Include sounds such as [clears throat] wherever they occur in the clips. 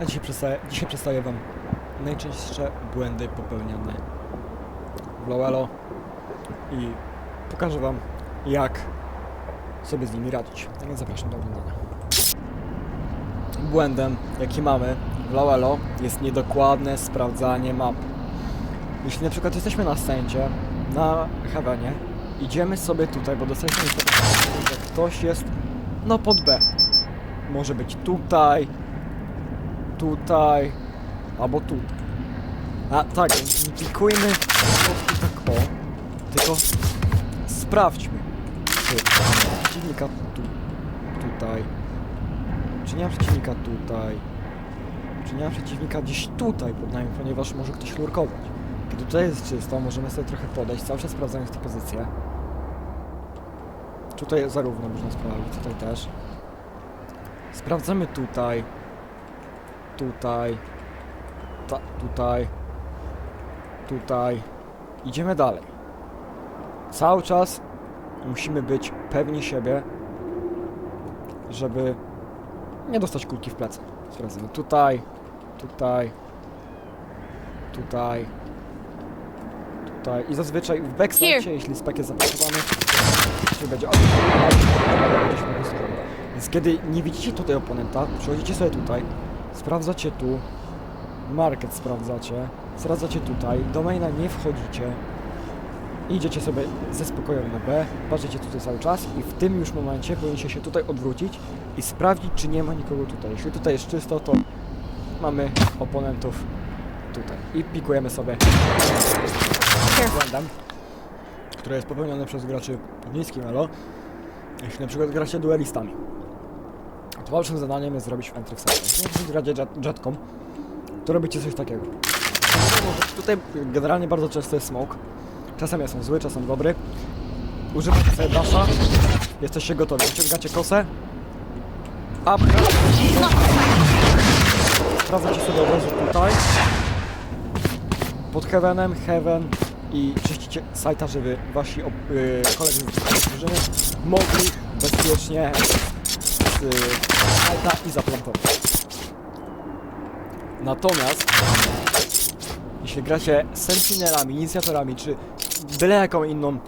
A dzisiaj przedstawię, dzisiaj przedstawię wam najczęstsze błędy popełniane w Lowelo i pokażę wam jak sobie z nimi radzić. Tak więc zapraszam do oglądania. Błędem jaki mamy w Lowelo jest niedokładne sprawdzanie map. Jeśli na przykład jesteśmy na sędzie, na Heavenie, idziemy sobie tutaj, bo dostaliśmy informację, że ktoś jest no pod B. Może być tutaj, tutaj, albo tu. A tak, nie pikujmy po tak o, tylko sprawdźmy, czy nie ma przeciwnika tu, tutaj, czy nie ma przeciwnika tutaj, czy nie ma przeciwnika gdzieś tutaj pod nami, ponieważ może ktoś lurkować. Kiedy tutaj jest czysto, możemy sobie trochę podejść, cały czas sprawdzając tę pozycję. Tutaj zarówno można sprawdzić, tutaj też. Sprawdzamy tutaj. Tutaj. Ta, tutaj. Tutaj. Idziemy dalej. Cały czas musimy być pewni siebie, żeby nie dostać kulki w plecy. Sprawdzamy tutaj, tutaj, tutaj, tutaj. I zazwyczaj w backstage, jeśli spek jest zapatrywany, to będzie Więc kiedy nie widzicie tutaj oponenta, przychodzicie sobie tutaj, sprawdzacie tu, market sprawdzacie, sprawdzacie tutaj, do maina nie wchodzicie, idziecie sobie ze spokojem na B, patrzycie tutaj cały czas i w tym już momencie powinniście się tutaj odwrócić i sprawdzić, czy nie ma nikogo tutaj. Jeśli tutaj jest czysto, to mamy oponentów tutaj i pikujemy sobie błędem, które jest popełnione przez graczy w niskim elo, jeśli na przykład gracie duelistami. To waszym zadaniem jest zrobić entry w gracie jet, jetką, to robicie coś takiego. Tutaj generalnie bardzo często jest smoke. Czasem jest on zły, czasem dobry. Używacie sobie dasha, jesteście gotowi. Wyciągacie kosę. Up. Sprawdzacie sobie od tutaj. Pod heavenem, heaven i czyścicie sajta, żeby wasi yy, koledzy mogli bezpiecznie z yy, sajta i zaplantować. Natomiast jeśli gracie sentinelami, inicjatorami, czy byle jaką inną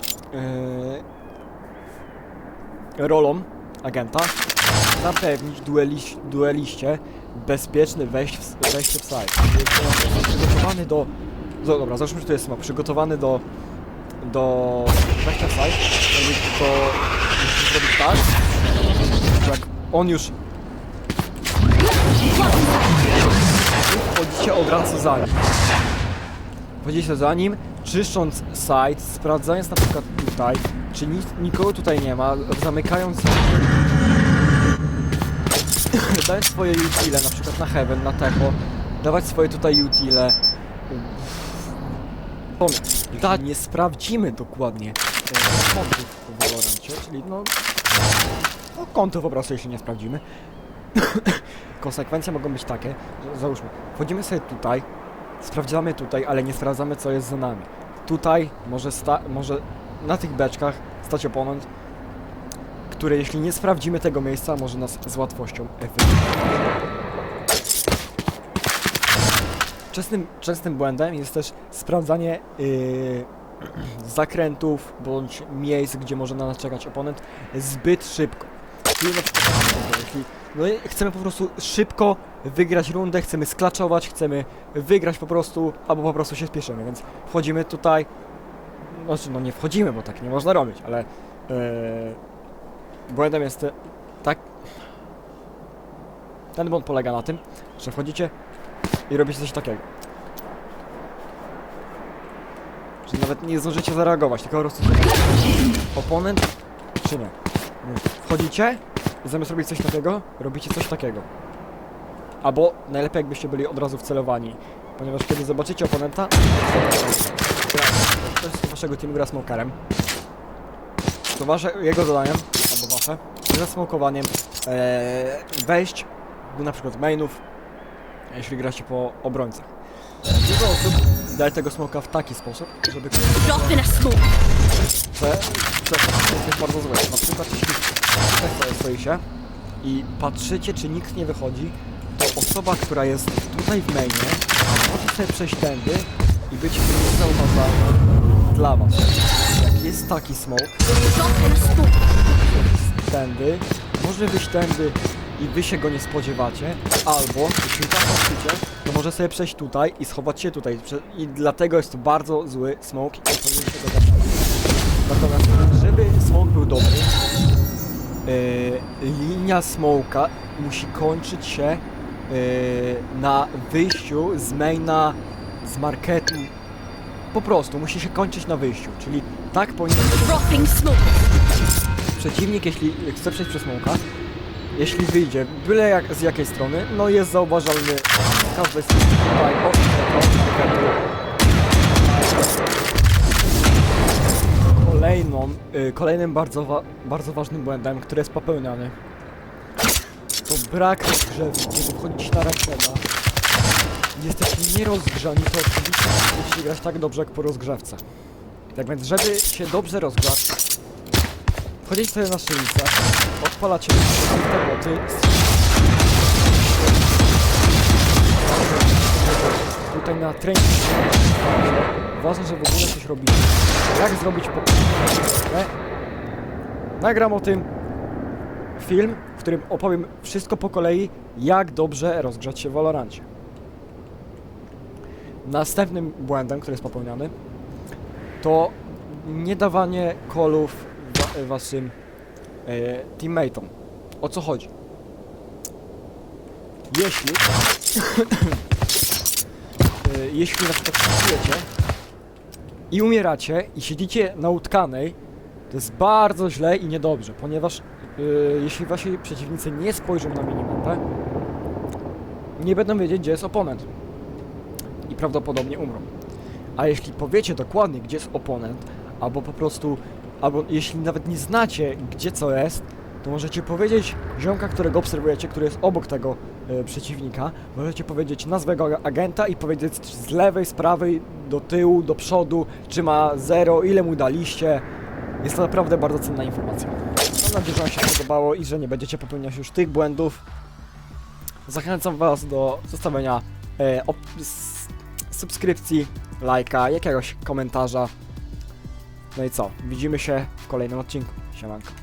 yy, rolą agenta, zapewnić dueliś, dueliście bezpieczny wejść w, wejście w site. Przygotowany do... do dobra, załóżmy, że to jest ma przygotowany do do wejścia w site, to musisz zrobić tak, on już wchodzicie od razu za nim. Wchodzicie za nim, czyszcząc site, sprawdzając na przykład tutaj, czy nic, nikogo tutaj nie ma, zamykając dając swoje utile, na przykład na Heaven, na Techo, dawać swoje tutaj utile. Natomiast, tak, nie sprawdzimy dokładnie e, kontów w Valorancie, czyli no, no kontów po prostu, jeśli nie sprawdzimy. [coughs] Konsekwencje mogą być takie, że załóżmy, wchodzimy sobie tutaj, sprawdzamy tutaj, ale nie sprawdzamy co jest za nami. Tutaj może, sta może na tych beczkach stać oponent, który jeśli nie sprawdzimy tego miejsca, może nas z łatwością wyeliminować. Częstym, częstym błędem jest też sprawdzanie yy, [clears throat] zakrętów bądź miejsc, gdzie może na nas czekać oponent zbyt szybko. No i chcemy po prostu szybko wygrać rundę, chcemy sklaczować, chcemy wygrać po prostu, albo po prostu się spieszymy, więc wchodzimy tutaj, znaczy no nie wchodzimy, bo tak nie można robić, ale yy, błędem jest tak, ten błąd polega na tym, że wchodzicie i robicie coś takiego. Że nawet nie zdążycie zareagować, tylko po prostu oponent, czy nie. Wchodzicie i zamiast robić coś takiego, robicie coś takiego. Albo najlepiej jakbyście byli od razu wcelowani, ponieważ kiedy zobaczycie oponenta, ktoś z waszego teamu gra smokerem, to wasze, jego zadaniem, albo wasze, ze smokowaniem e, wejść do na przykład mainów, jeśli gracie po obrońcach. Dużo osób daje tego smoka w taki sposób, żeby że to jest bardzo złe. Na przykład jeśli tutaj stoicie i patrzycie, czy nikt nie wychodzi, to osoba, która jest tutaj w mainie, może sobie przejść tędy i być niezauważalna dla was. Jak jest taki smoke, tędy, może wyjść tędy i wy się go nie spodziewacie, albo jeśli tak chcecie, to może sobie przejść tutaj i schować się tutaj. I dlatego jest to bardzo zły smoke i nie powinien się go zabrać. Natomiast żeby smoke był dobry, yy, linia smoka musi kończyć się yy, na wyjściu z maina, z marketu. Po prostu musi się kończyć na wyjściu, czyli tak powinno być przeciwnik, jeśli chce przejść przez smoka, jeśli wyjdzie, byle jak, z jakiej strony, no jest zauważalny z każdej strony tutaj, o, Kolejną, y, kolejnym bardzo, wa bardzo ważnym błędem, który jest popełniany, to brak rozgrzewu, kiedy wchodzić na rankeda. Jesteście nierozgrzani, to oczywiście będziecie grać tak dobrze jak po rozgrzewce. Tak więc, żeby się dobrze rozgrzać, Wchodzicie sobie na strzelnicę, odpalacie te boty. Tutaj na trening Ważne, że w ogóle coś robicie. Jak zrobić po Nagram o tym film, w którym opowiem wszystko po kolei, jak dobrze rozgrzać się w Valorancie. Następnym błędem, który jest popełniany, to nie dawanie kolów waszym e, teammateom. O co chodzi? Jeśli [coughs] e, jeśli na przykład i umieracie i siedzicie na utkanej, to jest bardzo źle i niedobrze, ponieważ e, jeśli wasi przeciwnicy nie spojrzą na minimapę, nie będą wiedzieć, gdzie jest oponent i prawdopodobnie umrą. A jeśli powiecie dokładnie, gdzie jest oponent, albo po prostu, albo jeśli nawet nie znacie, gdzie co jest, to możecie powiedzieć ziomka, którego obserwujecie, który jest obok tego e, przeciwnika, możecie powiedzieć nazwę agenta i powiedzieć z lewej, z prawej, do tyłu, do przodu, czy ma zero, ile mu daliście. Jest to naprawdę bardzo cenna informacja. Mam nadzieję, że Wam się podobało i że nie będziecie popełniać już tych błędów. Zachęcam Was do zostawienia e, subskrypcji, lajka, jakiegoś komentarza. No i co? Widzimy się w kolejnym odcinku. Siemanko.